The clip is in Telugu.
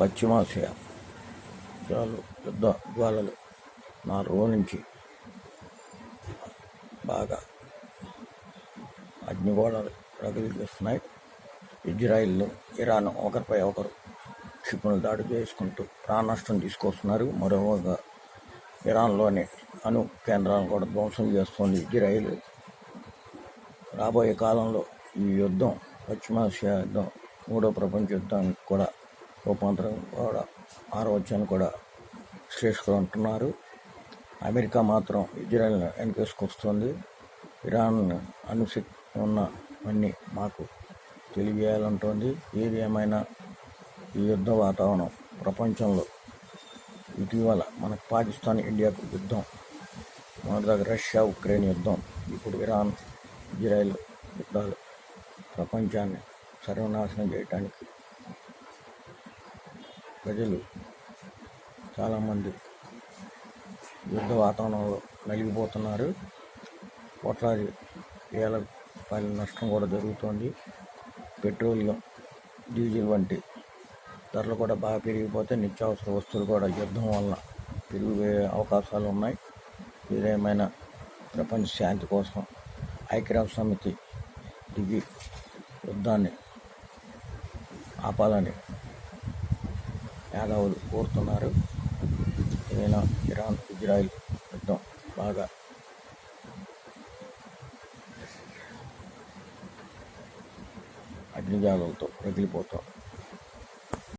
పశ్చిమాసియా. చాలు యుద్ధ జ్వాలలు నాలుగు రోజుల నుంచి బాగా అగ్నిగోళాలు రగిలిస్తున్నాయి. ఇజ్రాయిల్ ఇరాన్ ఒకరిపై ఒకరు క్షిపణులు దాడి చేసుకుంటూ ప్రాణ నష్టం తీసుకొస్తున్నారు. మరోగా ఇరాన్లోని అణు కేంద్రాలను కూడా ధ్వంసం చేస్తోంది ఇజ్రాయిల్. రాబోయే కాలంలో ఈ యుద్ధం పశ్చిమాసియా యుద్ధం మూడో ప్రపంచ యుద్ధానికి కూడా రూపాంతరం కూడా మారవచ్చని కూడా విశ్లేషకులు అంటున్నారు. అమెరికా మాత్రం ఇజ్రాయెల్ను వెనకేసుకొస్తుంది. ఇరాన్ అనుశక్తి ఉన్నవన్నీ మాకు తెలియజేయాలంటోంది. ఏది ఏమైనా ఈ యుద్ధ వాతావరణం ప్రపంచంలో ఇటీవల మనకు పాకిస్తాన్ ఇండియాకు యుద్ధం మొదటిదాకా రష్యా ఉక్రెయిన్ యుద్ధం ఇప్పుడు ఇరాన్ ఇజ్రాయెల్ యుద్ధాలు ప్రపంచాన్ని సర్వనాశనం చేయటానికి ప్రజలు చాలామంది యుద్ధ వాతావరణంలో నలిగిపోతున్నారు. కోట్లాది వేల రూపాయల నష్టం కూడా జరుగుతోంది. పెట్రోలియం డీజిల్ వంటి ధరలు కూడా బాగా పెరిగిపోతే నిత్యావసర వస్తువులు కూడా యుద్ధం వలన పెరిగిపోయే అవకాశాలు ఉన్నాయి. ఏదేమైనా ప్రపంచ శాంతి కోసం ఐక్యరాజ్య సమితి దిగి యుద్ధాన్ని ఆపాలని యాదవులు కోరుతున్నారు. ఏదైనా ఇరాన్ ఇజ్రాయిల్ యుద్ధం బాగా అగ్నిజాలతో రగిలిపోతాం.